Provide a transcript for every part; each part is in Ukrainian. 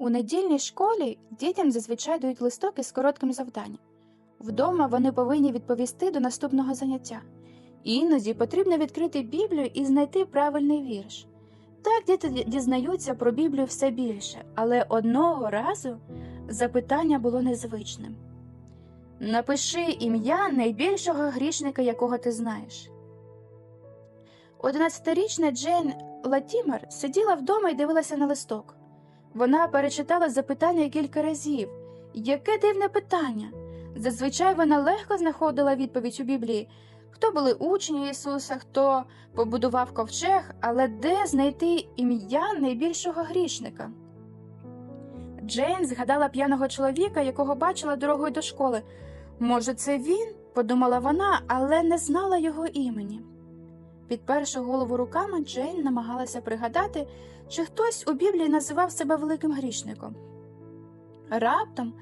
У недільній школі дітям зазвичай дають листок із коротким завданням. Вдома вони повинні відповісти до наступного заняття. Іноді потрібно відкрити Біблію і знайти правильний вірш. Так діти дізнаються про Біблію все більше, але одного разу запитання було незвичним. Напиши ім'я найбільшого грішника, якого ти знаєш. Одинадцятирічна Джейн Латімер сиділа вдома і дивилася на листок. Вона перечитала запитання кілька разів. Яке дивне питання. Зазвичай вона легко знаходила відповідь у Біблії. Хто були учні Ісуса, хто побудував ковчег, але де знайти ім'я найбільшого грішника? Джейн згадала п'яного чоловіка, якого бачила дорогою до школи. Може, це він? подумала вона, але не знала його імені. Підперши голову руками, Джейн намагалася пригадати, чи хтось у Біблії називав себе великим грішником. Раптом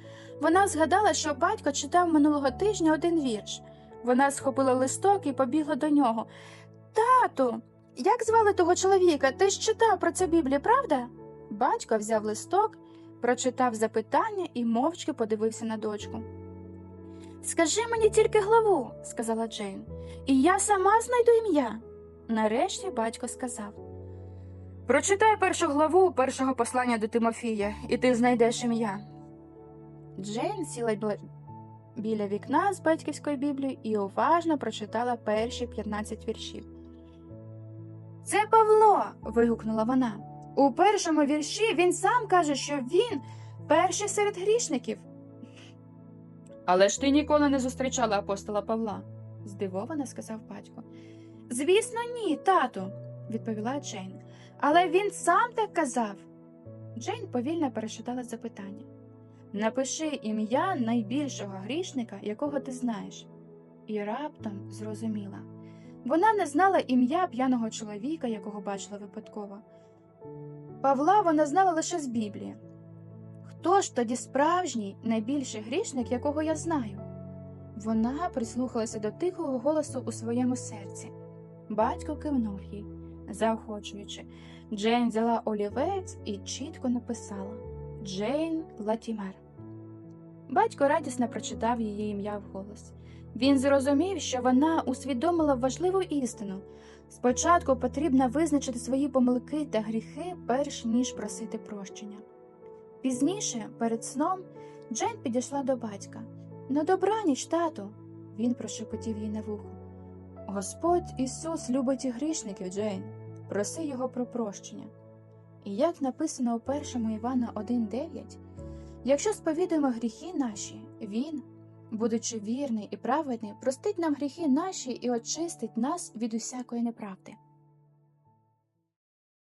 вона згадала, що батько читав минулого тижня один вірш. Вона схопила листок і побігла до нього. Тату, як звали того чоловіка? Ти ж читав про це в Біблії, правда? Батько взяв листок, прочитав запитання і мовчки подивився на дочку. Скажи мені тільки главу, сказала Джейн, і я сама знайду ім'я. Нарешті батько сказав. Прочитай першу главу першого послання до Тимофія, і ти знайдеш ім'я. Джейн сіла біля вікна з батьківською біблією і уважно прочитала перші 15 віршів. Це Павло. вигукнула вона. У першому вірші він сам каже, що він перший серед грішників. Але ж ти ніколи не зустрічала апостола Павла, здивовано сказав батько. Звісно, ні, тату, відповіла Джейн. Але він сам так казав. Джейн повільно перечитала запитання. Напиши ім'я найбільшого грішника, якого ти знаєш. І раптом зрозуміла. Вона не знала ім'я п'яного чоловіка, якого бачила випадково. Павла вона знала лише з Біблії. Хто ж тоді справжній найбільший грішник, якого я знаю? Вона прислухалася до тихого голосу у своєму серці. Батько кивнув їй, заохочуючи. Джейн взяла олівець і чітко написала Джейн Латімер. Батько радісно прочитав її ім'я вголос. Він зрозумів, що вона усвідомила важливу істину. Спочатку потрібно визначити свої помилки та гріхи, перш ніж просити прощення. Пізніше, перед сном, Джейн підійшла до батька. На добраніч, тату, він прошепотів їй на вухо. Господь Ісус любить і грішників, Джейн, проси його про прощення. І як написано у 1 Івана 1,9, якщо сповідуємо гріхи наші, Він, будучи вірний і праведний, простить нам гріхи наші і очистить нас від усякої неправди.